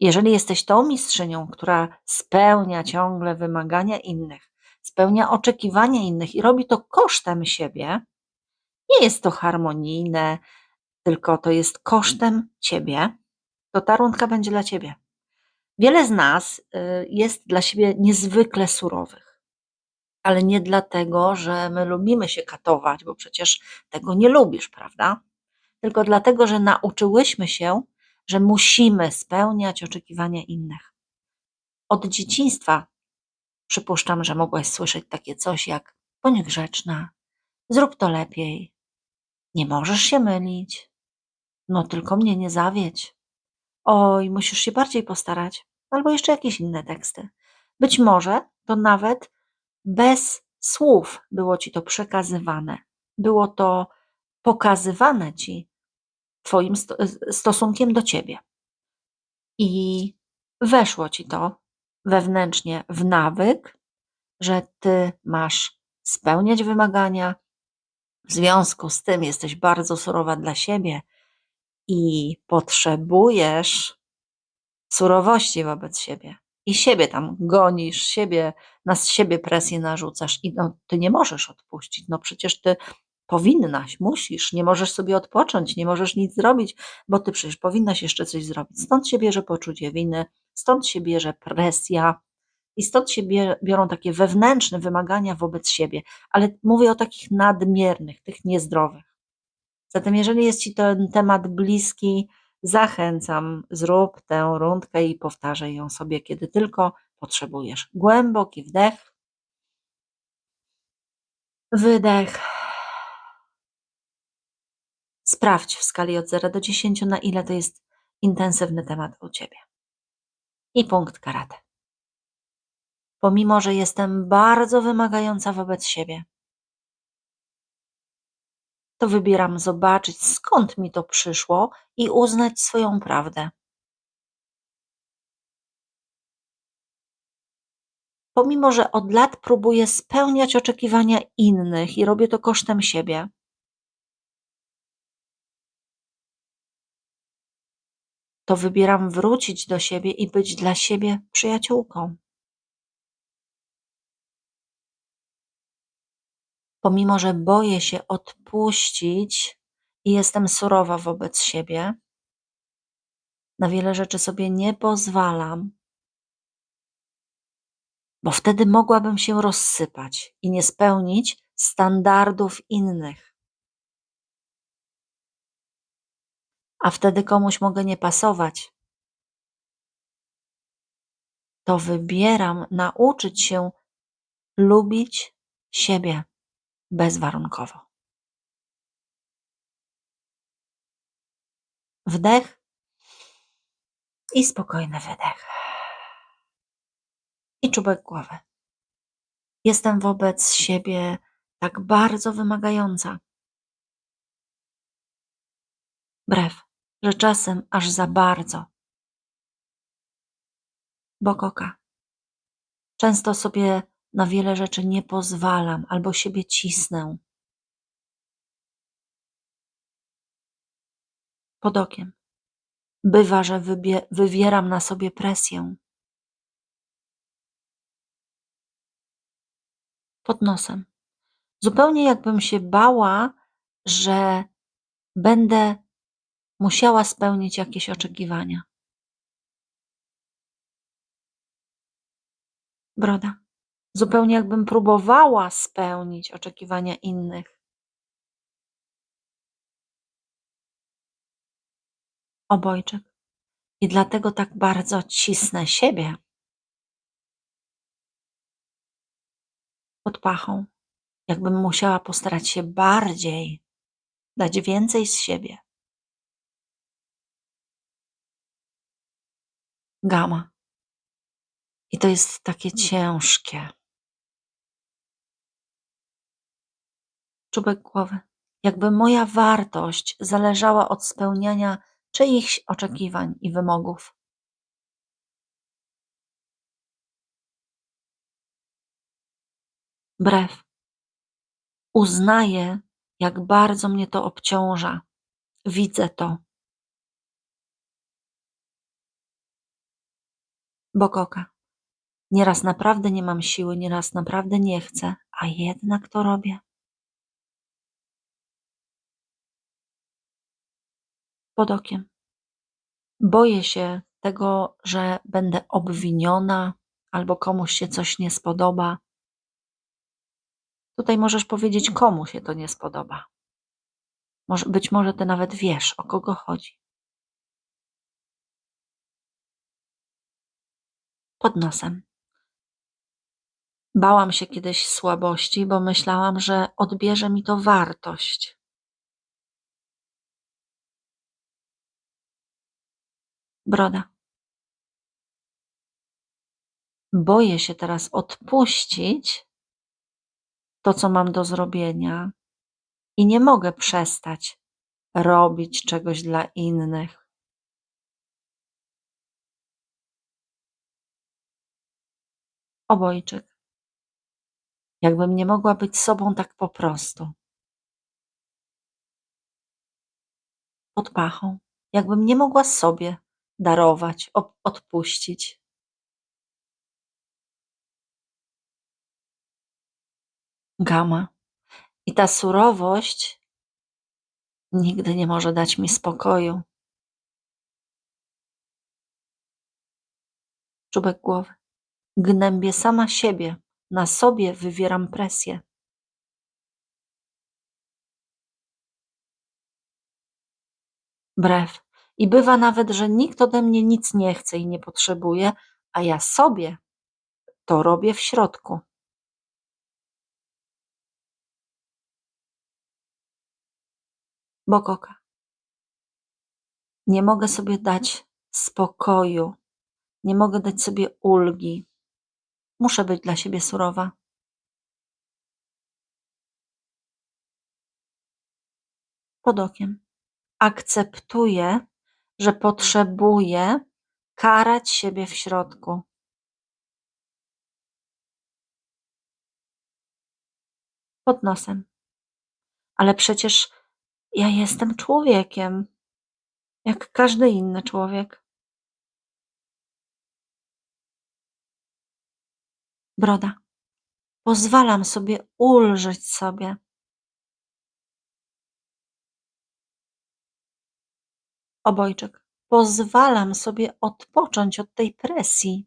Jeżeli jesteś tą mistrzynią, która spełnia ciągle wymagania innych, spełnia oczekiwania innych i robi to kosztem siebie, nie jest to harmonijne, tylko to jest kosztem ciebie, to ta rundka będzie dla ciebie. Wiele z nas y, jest dla siebie niezwykle surowych, ale nie dlatego, że my lubimy się katować, bo przecież tego nie lubisz, prawda? Tylko dlatego, że nauczyłyśmy się, że musimy spełniać oczekiwania innych. Od dzieciństwa przypuszczam, że mogłaś słyszeć takie coś jak bądź grzeczna, zrób to lepiej, nie możesz się mylić, no tylko mnie nie zawiedź. Oj, musisz się bardziej postarać. Albo jeszcze jakieś inne teksty. Być może to nawet bez słów było ci to przekazywane. Było to pokazywane ci Twoim stosunkiem do ciebie. I weszło ci to wewnętrznie w nawyk, że ty masz spełniać wymagania, w związku z tym jesteś bardzo surowa dla siebie i potrzebujesz surowości wobec siebie. I siebie tam gonisz, siebie, na siebie presję narzucasz i no, ty nie możesz odpuścić. No przecież ty powinnaś, musisz, nie możesz sobie odpocząć, nie możesz nic zrobić, bo ty przecież powinnaś jeszcze coś zrobić. Stąd się bierze poczucie winy, stąd się bierze presja i stąd się biorą takie wewnętrzne wymagania wobec siebie, ale mówię o takich nadmiernych, tych niezdrowych. Zatem, jeżeli jest Ci ten temat bliski, zachęcam, zrób tę rundkę i powtarzaj ją sobie, kiedy tylko potrzebujesz. Głęboki wdech, wydech. Sprawdź w skali od 0 do 10, na ile to jest intensywny temat u Ciebie. I punkt karate. Pomimo, że jestem bardzo wymagająca wobec siebie, to wybieram zobaczyć, skąd mi to przyszło i uznać swoją prawdę. Pomimo, że od lat próbuję spełniać oczekiwania innych i robię to kosztem siebie, to wybieram wrócić do siebie i być dla siebie przyjaciółką. pomimo że boję się odpuścić i jestem surowa wobec siebie, na wiele rzeczy sobie nie pozwalam, bo wtedy mogłabym się rozsypać i nie spełnić standardów innych. A wtedy komuś mogę nie pasować. To wybieram nauczyć się lubić siebie bezwarunkowo. Wdech i spokojny wydech. I czubek głowy. Jestem wobec siebie tak bardzo wymagająca. Brew, że czasem aż za bardzo. Bok oka. Często sobie na wiele rzeczy nie pozwalam albo siebie cisnę. Pod okiem. Bywa, że wywieram na sobie presję. Pod nosem. Zupełnie jakbym się bała, że będę musiała spełnić jakieś oczekiwania. Broda. Zupełnie jakbym próbowała spełnić oczekiwania innych. Obojczyk. I dlatego tak bardzo cisnę siebie pod pachą, jakbym musiała postarać się bardziej, dać więcej z siebie. Gama. I to jest takie ciężkie. czubek głowy, jakby moja wartość zależała od spełniania czyichś oczekiwań i wymogów. Brew. Uznaję, jak bardzo mnie to obciąża. Widzę to. Bok oka. Nieraz naprawdę nie mam siły, nieraz naprawdę nie chcę, a jednak to robię. Pod okiem. Boję się tego, że będę obwiniona albo komuś się coś nie spodoba. Tutaj możesz powiedzieć, komu się to nie spodoba. Być może ty nawet wiesz, o kogo chodzi. Pod nosem. Bałam się kiedyś słabości, bo myślałam, że odbierze mi to wartość. Broda. Boję się teraz odpuścić to, co mam do zrobienia, i nie mogę przestać robić czegoś dla innych. Obojczyk. Jakbym nie mogła być sobą tak po prostu. Pod pachą. Jakbym nie mogła sobie darować, odpuścić. Gama. I ta surowość nigdy nie może dać mi spokoju. Czubek głowy. Gnębię sama siebie, na sobie wywieram presję. Brew. I bywa nawet, że nikt ode mnie nic nie chce i nie potrzebuje, a ja sobie to robię w środku. Bok oka. Nie mogę sobie dać spokoju, nie mogę dać sobie ulgi. Muszę być dla siebie surowa. Pod okiem. Akceptuję, że potrzebuję karać siebie w środku. Pod nosem. Ale przecież ja jestem człowiekiem, jak każdy inny człowiek. Broda. Pozwalam sobie ulżyć sobie. Obojczyk. Pozwalam sobie odpocząć od tej presji.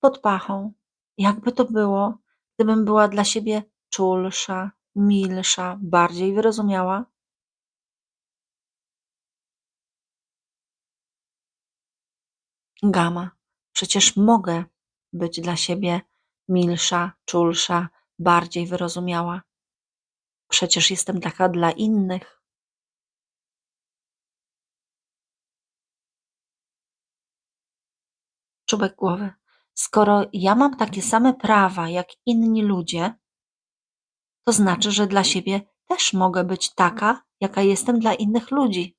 Pod pachą. Jakby to było, gdybym była dla siebie czulsza, milsza, bardziej wyrozumiała? Gama. Przecież mogę być dla siebie milsza, czulsza, bardziej wyrozumiała. Przecież jestem taka dla innych. Czubek głowy. Skoro ja mam takie same prawa jak inni ludzie, to znaczy, że dla siebie też mogę być taka, jaka jestem dla innych ludzi.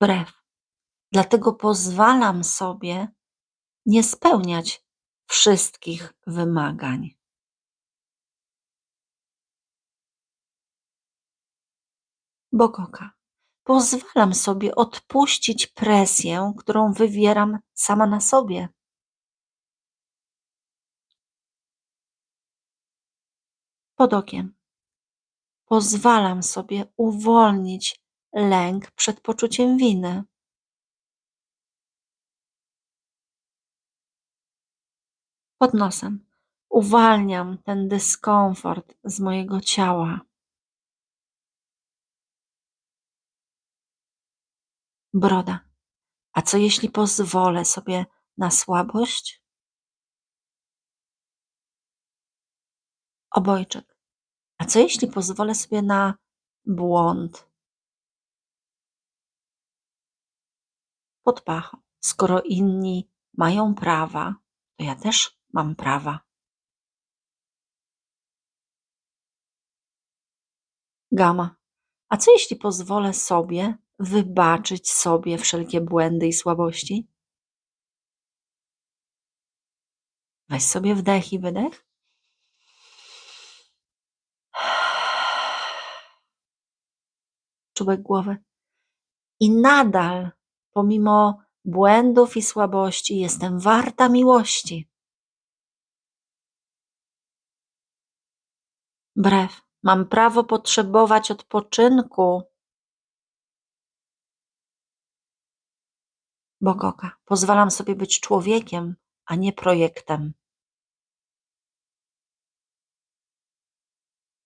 Brew. Dlatego pozwalam sobie nie spełniać wszystkich wymagań. Bok oka. Pozwalam sobie odpuścić presję, którą wywieram sama na sobie. Pod okiem. Pozwalam sobie uwolnić lęk przed poczuciem winy. Pod nosem. Uwalniam ten dyskomfort z mojego ciała. Broda. A co jeśli pozwolę sobie na słabość? Obojczyk. A co jeśli pozwolę sobie na błąd? pod pachą. Skoro inni mają prawa, to ja też mam prawa. Gama. A co jeśli pozwolę sobie wybaczyć sobie wszelkie błędy i słabości? Weź sobie wdech i wydech. Czubek głowy. I nadal pomimo błędów i słabości, jestem warta miłości. Brew, mam prawo potrzebować odpoczynku. Bogoka, pozwalam sobie być człowiekiem, a nie projektem.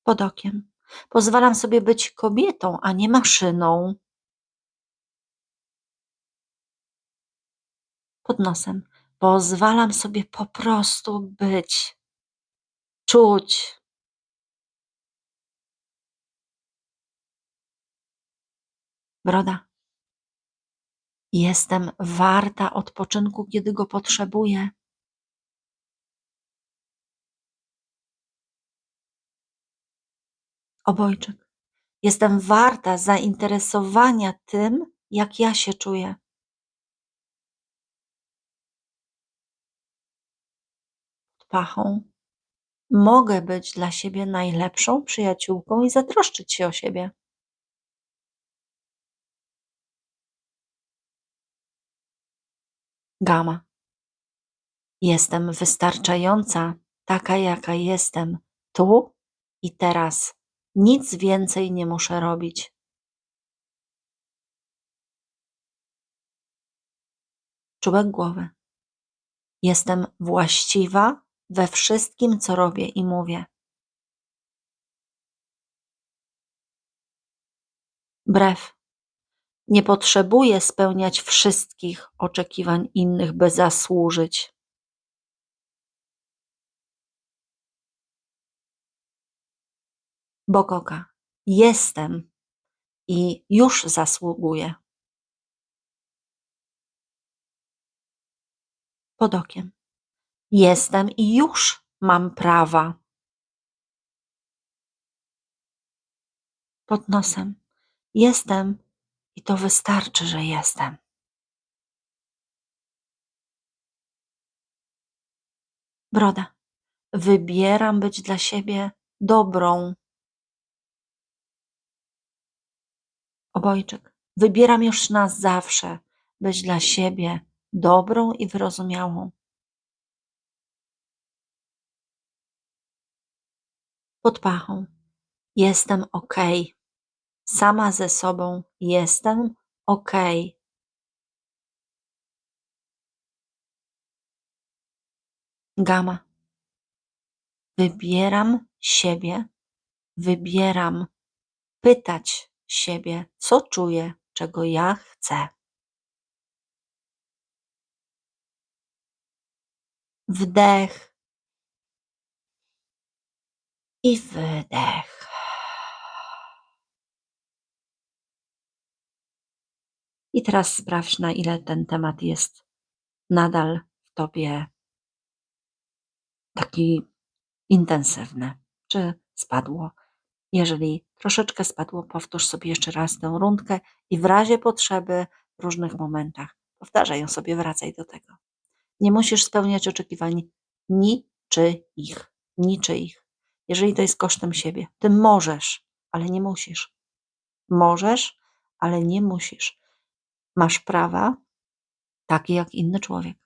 Pod okiem, pozwalam sobie być kobietą, a nie maszyną. Pod nosem, pozwalam sobie po prostu być, czuć. Broda, Jestem warta odpoczynku, kiedy go potrzebuję. Obojczyk. Jestem warta zainteresowania tym, jak ja się czuję. Pachą. Mogę być dla siebie najlepszą przyjaciółką i zatroszczyć się o siebie. Gama. Jestem wystarczająca, taka jaka jestem, tu i teraz. Nic więcej nie muszę robić. Czubek głowy. Jestem właściwa we wszystkim, co robię i mówię. Brew. Nie potrzebuję spełniać wszystkich oczekiwań innych, by zasłużyć. Bogoka. Jestem i już zasługuję. Pod okiem. Jestem i już mam prawa. Pod nosem. Jestem i to wystarczy, że jestem. Broda. Wybieram być dla siebie dobrą. Obojczyk. Wybieram już na zawsze być dla siebie dobrą i wyrozumiałą. Pod pachą. Jestem ok. Sama ze sobą jestem ok. Gama. Wybieram siebie, wybieram pytać siebie, co czuję, czego ja chcę. Wdech i wydech. I teraz sprawdź, na ile ten temat jest nadal w tobie taki intensywny. Czy spadło? Jeżeli troszeczkę spadło, powtórz sobie jeszcze raz tę rundkę i w razie potrzeby w różnych momentach powtarzaj ją sobie, wracaj do tego. Nie musisz spełniać oczekiwań niczyich, niczyich. Jeżeli to jest kosztem siebie, ty możesz, ale nie musisz. Możesz, ale nie musisz. Masz prawa takie jak inny człowiek.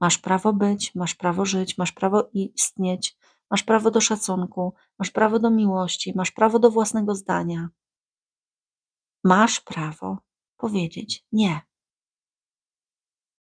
Masz prawo być, masz prawo żyć, masz prawo istnieć, masz prawo do szacunku, masz prawo do miłości, masz prawo do własnego zdania. Masz prawo powiedzieć nie.